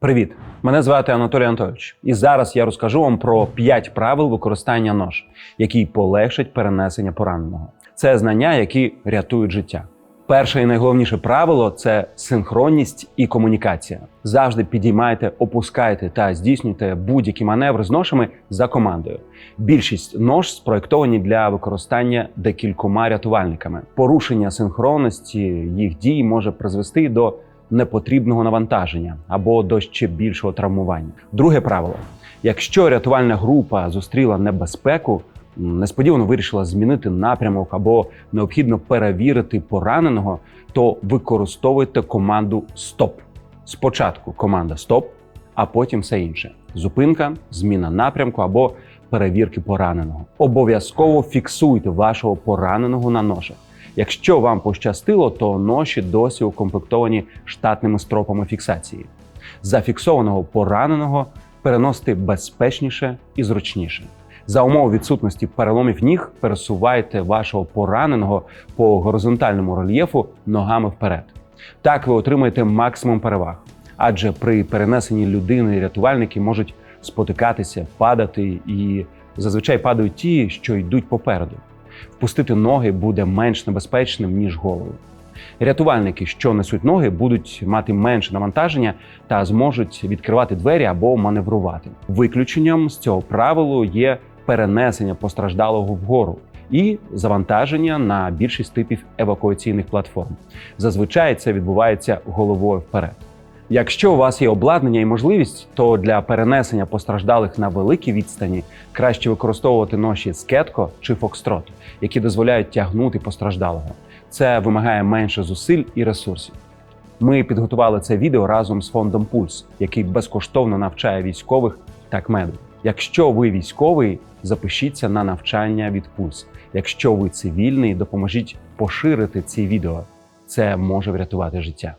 Привіт! Мене звати Анатолій Анатолійович, і зараз я розкажу вам про 5 правил використання нож, які полегшать перенесення пораненого. Це знання, які рятують життя. Перше і найголовніше правило це синхронність і комунікація. Завжди підіймайте, опускайте та здійснюйте будь-які маневри з ношами за командою. Більшість нож спроєктовані для використання декількома рятувальниками. Порушення синхронності їх дій може призвести до непотрібного навантаження або до ще більшого травмування. Друге правило: якщо рятувальна група зустріла небезпеку, несподівано вирішила змінити напрямок або необхідно перевірити пораненого, то використовуйте команду СТОП. Спочатку команда СТОП, а потім все інше: зупинка, зміна напрямку або перевірки пораненого. Обов'язково фіксуйте вашого пораненого на ношах. Якщо вам пощастило, то ноші досі укомплектовані штатними стропами фіксації. Зафіксованого пораненого переносити безпечніше і зручніше. За умов відсутності переломів ніг пересувайте вашого пораненого по горизонтальному рельєфу ногами вперед. Так ви отримаєте максимум переваг, адже при перенесенні людини рятувальники можуть спотикатися, падати і зазвичай падають ті, що йдуть попереду. Впустити ноги буде менш небезпечним ніж голову. Рятувальники, що несуть ноги, будуть мати менше навантаження та зможуть відкривати двері або маневрувати. Виключенням з цього правилу є перенесення постраждалого вгору і завантаження на більшість типів евакуаційних платформ. Зазвичай це відбувається головою вперед. Якщо у вас є обладнання і можливість, то для перенесення постраждалих на великій відстані краще використовувати ноші скетко чи фокстрот, які дозволяють тягнути постраждалого. Це вимагає менше зусиль і ресурсів. Ми підготували це відео разом з фондом Пульс, який безкоштовно навчає військових та кмеду. Якщо ви військовий, запишіться на навчання від Пульс. Якщо ви цивільний, допоможіть поширити ці відео. Це може врятувати життя.